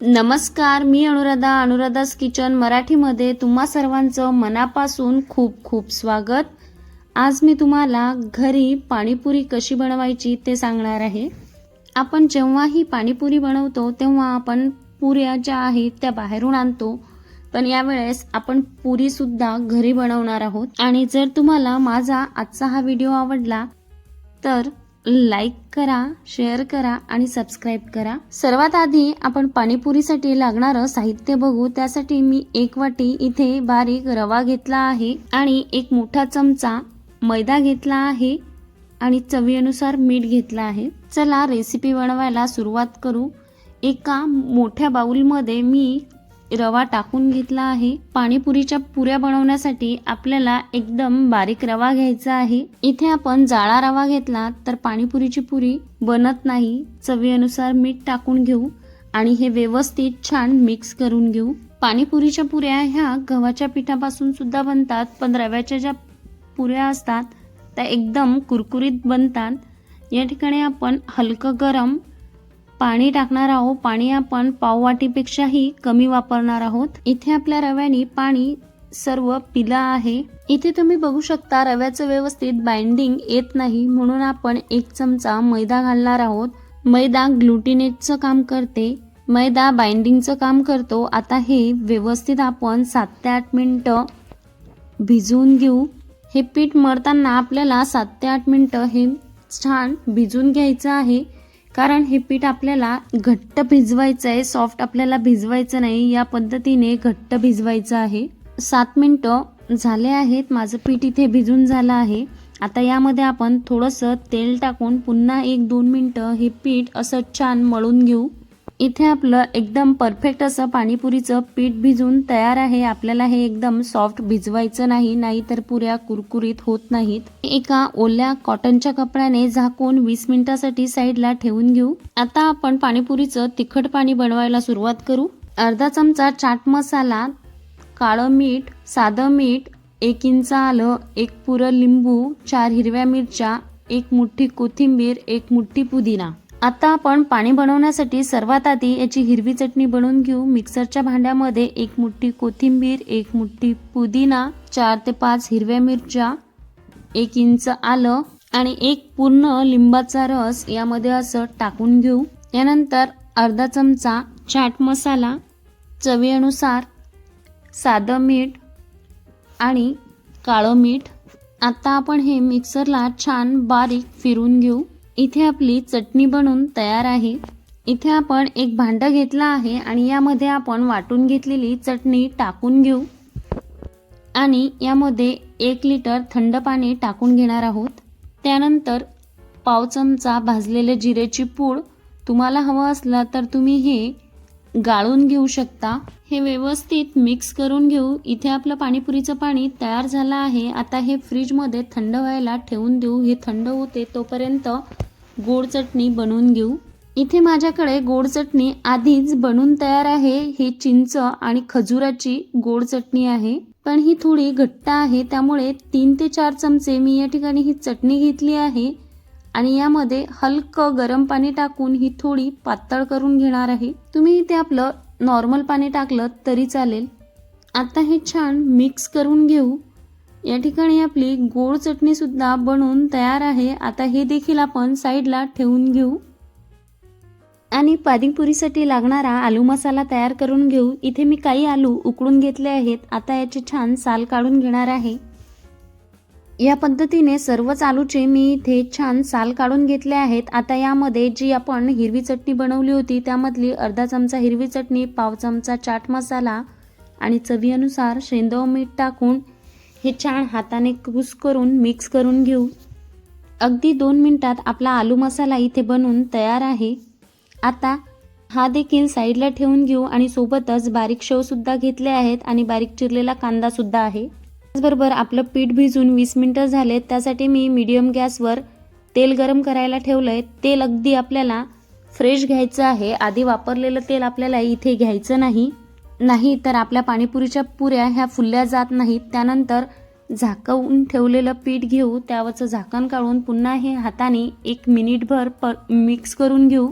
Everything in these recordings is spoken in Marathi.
नमस्कार मी अनुराधा अनुराधास किचन मराठीमध्ये तुम्हा सर्वांचं मनापासून खूप खूप स्वागत. आज मी तुम्हाला घरी पाणीपुरी कशी बनवायची ते सांगणार आहे. आपण जेव्हाही पाणीपुरी बनवतो तेव्हा आपण पुऱ्या ज्या आहेत त्या बाहेरून आणतो. पण यावेळेस आपण पुरीसुद्धा घरी बनवणार आहोत. आणि जर तुम्हाला माझा आजचा हा व्हिडिओ आवडला तर लाईक करा शेअर करा आणि सबस्क्राईब करा. सर्वात आधी आपण पाणीपुरीसाठी लागणारं साहित्य बघू. त्यासाठी मी एक वाटी इथे बारीक रवा घेतला आहे आणि एक मोठा चमचा मैदा घेतला आहे आणि चवीनुसार मीठ घेतलं आहे. चला रेसिपी बनवायला सुरुवात करू. एका मोठ्या बाऊलमध्ये मी रवा टाकून घेतला आहे. पाणीपुरीच्या पुऱ्या बनवण्यासाठी आपल्याला एकदम बारीक रवा घ्यायचा आहे. इथे आपण जाळा रवा घेतला तर पाणीपुरीची पुरी बनत नाही. चवीनुसार मीठ टाकून घेऊ आणि हे व्यवस्थित छान मिक्स करून घेऊ. पाणीपुरीच्या पुऱ्या ह्या गव्हाच्या पिठापासून सुद्धा बनतात. पण रव्याच्या ज्या पुऱ्या असतात त्या एकदम कुरकुरीत बनतात. या ठिकाणी आपण हलकं गरम पाणी टाकणार आहोत पाणी आपण पाववाटीपेक्षाही कमी वापरणार आहोत. इथे आपल्या रव्याने पाणी सर्व पिलं आहे. इथे तुम्ही बघू शकता रव्याचं व्यवस्थित बाइंडिंग येत नाही म्हणून आपण एक चमचा मैदा घालणार आहोत. मैदा ग्लुटिनेटचं काम करते. मैदा बाइंडिंगचं काम करतो. आता हे व्यवस्थित आपण सात ते आठ मिनटं भिजवून घेऊ. हे पीठ मळताना आपल्याला सात ते आठ मिनटं हे छान भिजून घ्यायचं आहे. कारण हे पीठ आपल्याला घट्ट भिजवायचं आहे सॉफ्ट आपल्याला भिजवायचं नाही या पद्धतीने घट्ट भिजवायचं आहे. सात मिनटं झाले आहेत माझं पीठ इथे भिजून झालं आहे. आता यामध्ये आपण थोडंसं तेल टाकून पुन्हा एक दोन मिनटं हे पीठ असं छान मळून घेऊ. इथे आपलं एकदम परफेक्ट असं पाणीपुरीचं पीठ भिजून तयार आहे. आपल्याला हे एकदम सॉफ्ट भिजवायचं नाही नाहीतर पुऱ्या कुरकुरीत होत नाहीत. एका ओल्या कॉटनच्या कपड्याने झाकून वीस मिनिटासाठी साईडला ठेवून घेऊ. आता आपण पाणीपुरीचं तिखट पाणी बनवायला सुरुवात करू. अर्धा चमचा चाट मसाला काळं मीठ साधं मीठ एक इंच आलं एक पुरं लिंबू चार हिरव्या मिरच्या एक मुठ्ठी कोथिंबीर एक मुठ्ठी पुदिना. आता आपण पाणी बनवण्यासाठी सर्वात आधी याची हिरवी चटणी बनवून घेऊ. मिक्सरच्या भांड्यामध्ये एक मुठ्ठी कोथिंबीर एक मुठ्ठी पुदिना चार ते पाच हिरव्या मिरच्या एक इंच आलं आणि एक पूर्ण लिंबाचा रस यामध्ये असं टाकून घेऊ. यानंतर अर्धा चमचा चाट मसाला चवीनुसार साधं मीठ आणि काळं मीठ. आता आपण हे मिक्सरला छान बारीक फिरून घेऊ. इथे आपली चटणी बनवून तयार आहे. इथे आपण एक भांडं घेतलं आहे आणि यामध्ये आपण वाटून घेतलेली चटणी टाकून घेऊ. आणि यामध्ये एक लिटर थंड पाणी टाकून घेणार आहोत. त्यानंतर पाव चमचा भाजलेले जिरेची पूड. तुम्हाला हवं असलं तर तुम्ही हे गाळून घेऊ शकता. हे व्यवस्थित मिक्स करून घेऊ. इथे आपलं पाणीपुरीचं पाणी तयार झालं आहे. आता हे फ्रीजमध्ये थंड व्हायला ठेवून देऊ. हे थंड होते तोपर्यंत गोड चटणी बनवून घेऊ. इथे माझ्याकडे गोड चटणी आधीच बनून तयार आहे. ही चिंच आणि खजुराची गोड चटणी आहे. पण ही थोडी घट्ट आहे. त्यामुळे तीन ते चार चमचे मी या ठिकाणी ही चटणी घेतली आहे. आणि यामध्ये हलकं गरम पाणी टाकून ही थोडी पातळ करून घेणार आहे. तुम्ही इथे आपलं नॉर्मल पाणी टाकलं तरी चालेल. आता हे छान मिक्स करून घेऊ. या ठिकाणी आपली गोड चटणीसुद्धा बनवून तयार आहे. आता हे देखील आपण साईडला ठेवून घेऊ. आणि पाणीपुरीसाठी लागणारा आलू मसाला तयार करून घेऊ. इथे मी काही आलू उकडून घेतले आहेत. आता याचे छान साल काढून घेणार आहे. या पद्धतीने सर्वच आलूचे मी इथे छान साल काढून घेतले आहेत. आता यामध्ये जी आपण हिरवी चटणी बनवली होती त्यामधली अर्धा चमचा हिरवी चटणी पाव चमचा चाट मसाला आणि चवीनुसार शेंदव मीठ टाकून हे छान हाताने कुस करून मिक्स करून घेऊ. अगदी दोन मिनटात आपला आलू मसाला इथे बनवून तयार आहे. आता हा देखील साईडला ठेवून घेऊ आणि सोबतच बारीक शेवसुद्धा घेतले आहेत आणि बारीक चिरलेला कांदासुद्धा आहे. त्याचबरोबर आपलं पीठ भिजून वीस मिनटं झालेत त्यासाठी मी मीडियम गॅसवर तेल गरम करायला ठेवलं आहे तेल अगदी आपल्याला फ्रेश घ्यायचं आहे. आधी वापरलेलं तेल आपल्याला इथे घ्यायचं नाही. नाही तर आपल्या पाणीपुरीच्या पुऱ्या ह्या फुलल्या जात नाहीत. त्यानंतर झाकवून ठेवलेलं पीठ घेऊ. त्यावरचं झाकण काढून पुन्हा हे हाताने एक मिनिटभर प मिक्स करून घेऊ.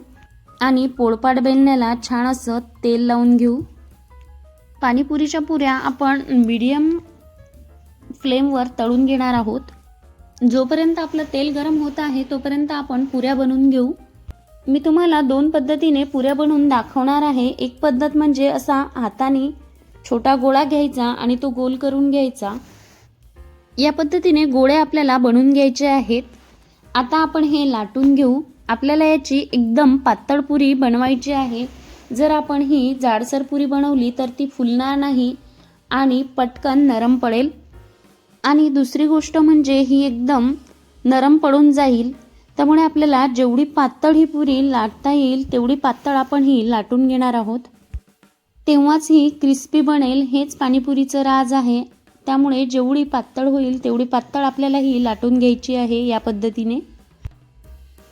आणि पोळपाट बेलण्याला छान असं तेल लावून घेऊ. पाणीपुरीच्या पुऱ्या आपण मीडियम फ्लेमवर तळून घेणार आहोत. जोपर्यंत आपलं तेल गरम होत आहे तोपर्यंत आपण पुऱ्या बनवून घेऊ. मी तुम्हाला दोन पद्धतीने पुऱ्या बनवून दाखवणार आहे. एक पद्धत म्हणजे असा हाताने छोटा गोळा घ्यायचा आणि तो गोल करून घ्यायचा. या पद्धतीने गोळे आपल्याला बनवून घ्यायचे आहेत. आता आपण हे लाटून घेऊ. आपल्याला याची एकदम पातळ पुरी बनवायची आहे. जर आपण ही जाडसर पुरी बनवली तर ती फुलणार नाही आणि पटकन नरम पडेल. आणि दुसरी गोष्ट म्हणजे ही एकदम नरम पडून जाईल. त्यामुळे आपल्याला जेवढी पातळ ही पुरी लाटता येईल तेवढी पातळ आपण ही लाटून घेणार आहोत. तेव्हाच ही क्रिस्पी बनेल हेच पाणीपुरीचं राज आहे. त्यामुळे जेवढी पातळ होईल तेवढी पातळ आपल्याला ही लाटून घ्यायची आहे या पद्धतीने.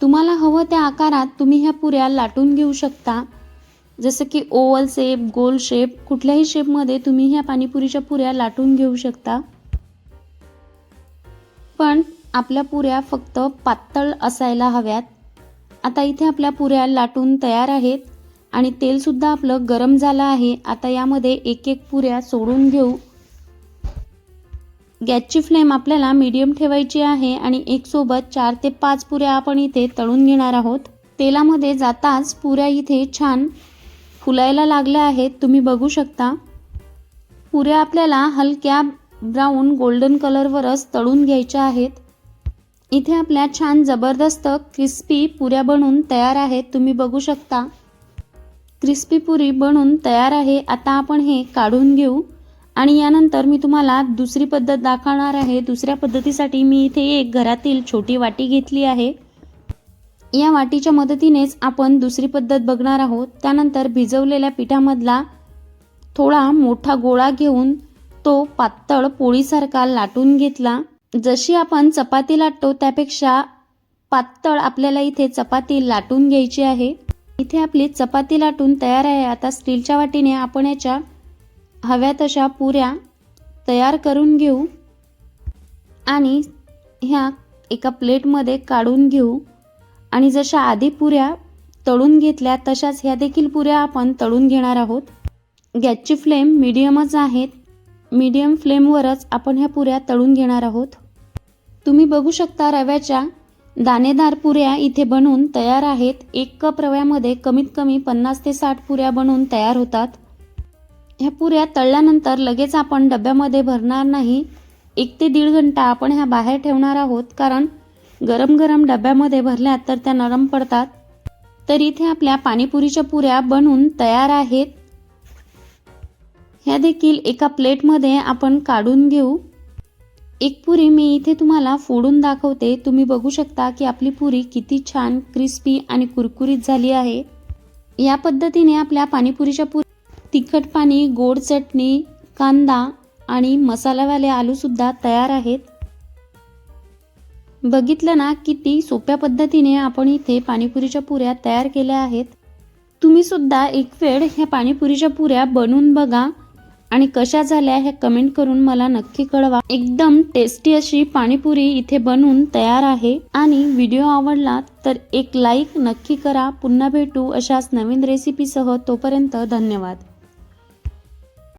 तुम्हाला हवं त्या आकारात तुम्ही ह्या पुऱ्या लाटून घेऊ शकता. जसं की ओवल शेप गोल शेप कुठल्याही शेपमध्ये तुम्ही ह्या पाणीपुरीच्या पुऱ्या लाटून घेऊ शकता. पण आपल्या पुऱ्या फक्त पातळ असायला हव्यात. आता इथे आपल्या पुऱ्या लाटून तयार आहेत आणि तेलसुद्धा आपलं गरम झालं आहे. आता यामध्ये एक एक पुऱ्या सोडून घेऊ. गॅसची फ्लेम आपल्याला मीडियम ठेवायची आहे आणि एक सोबत चार ते पाच पुऱ्या आपण इथे तळून घेणार आहोत. तेलामध्ये जाताच पुऱ्या इथे छान फुलायला लागल्या आहेत. तुम्ही बघू शकता. पुऱ्या आपल्याला हलक्या ब्राऊन गोल्डन कलरवरच तळून घ्यायच्या आहेत. इथे आपल्या छान जबरदस्त क्रिस्पी पुऱ्या बनून तयार आहेत. तुम्ही बघू शकता. क्रिस्पी पुरी बनून तयार आहे. आता आपण हे काढून घेऊ. आणि यानंतर मी तुम्हाला दुसरी पद्धत दाखवणार आहे. दुसऱ्या पद्धतीसाठी मी इथे एक घरातील छोटी वाटी घेतली आहे. या वाटीच्या मदतीनेच आपण दुसरी पद्धत बघणार आहोत. त्यानंतर भिजवलेल्या पिठामधला थोडा मोठा गोळा घेऊन तो पातळ पोळीसारखा लाटून घेतला. जशी आपण चपाती लाटतो त्यापेक्षा पातळ आपल्याला इथे चपाती लाटून घ्यायची आहे. इथे आपली चपाती लाटून तयार आहे. आता स्टीलच्या वाटीने आपण याच्या हव्या तशा पुऱ्या तयार करून घेऊ. आणि ह्या एका प्लेटमध्ये काढून घेऊ. आणि जशा आधी पुऱ्या तळून घेतल्या तशाच ह्या देखील पुऱ्या आपण तळून घेणार आहोत. गॅसची फ्लेम मिडियमच आहेत मीडियम फ्लेमवरच आपण ह्या पुऱ्या तळून घेणार आहोत. तुम्ही बघू शकता रव्याच्या दाणेदार पुऱ्या इथे बनवून तयार आहेत. एक कप रव्यामध्ये कमीत कमी पन्नास ते साठ पुऱ्या बनवून तयार होतात. ह्या पुऱ्या तळल्यानंतर लगेच आपण डब्यामध्ये भरणार नाही. एक ते दीड घंटा आपण ह्या बाहेर ठेवणार आहोत. कारण गरम गरम डब्यामध्ये भरल्या तर त्या नरम पडतात. तर इथे आपल्या पाणीपुरीच्या पुऱ्या बनवून तयार आहेत. ह्या देखील एका प्लेटमध्ये आपण काढून घेऊ. एक पुरी मी इथे तुम्हाला फोडून दाखवते. तुम्ही बघू शकता की आपली पुरी किती छान क्रिस्पी आणि कुरकुरीत झाली आहे. या पद्धतीने आपल्या पाणीपुरीच्या पुरी तिखट पाणी गोड चटणी कांदा आणि मसालावाले आलूसुद्धा तयार आहेत. बघितलं ना किती सोप्या पद्धतीने आपण इथे पाणीपुरीच्या पुऱ्या तयार केल्या आहेत. तुम्ही सुद्धा एक वेळ ह्या पाणीपुरीच्या पुऱ्या बनवून बघा. आणि कशा झाल्या हे कमेंट करून मला नक्की कळवा. एकदम टेस्टी अशी पाणीपुरी इथे बनवून तयार आहे. आणि व्हिडिओ आवडला तर एक लाईक नक्की करा. पुन्हा भेटू अशाच नवीन रेसिपीसह तोपर्यंत धन्यवाद.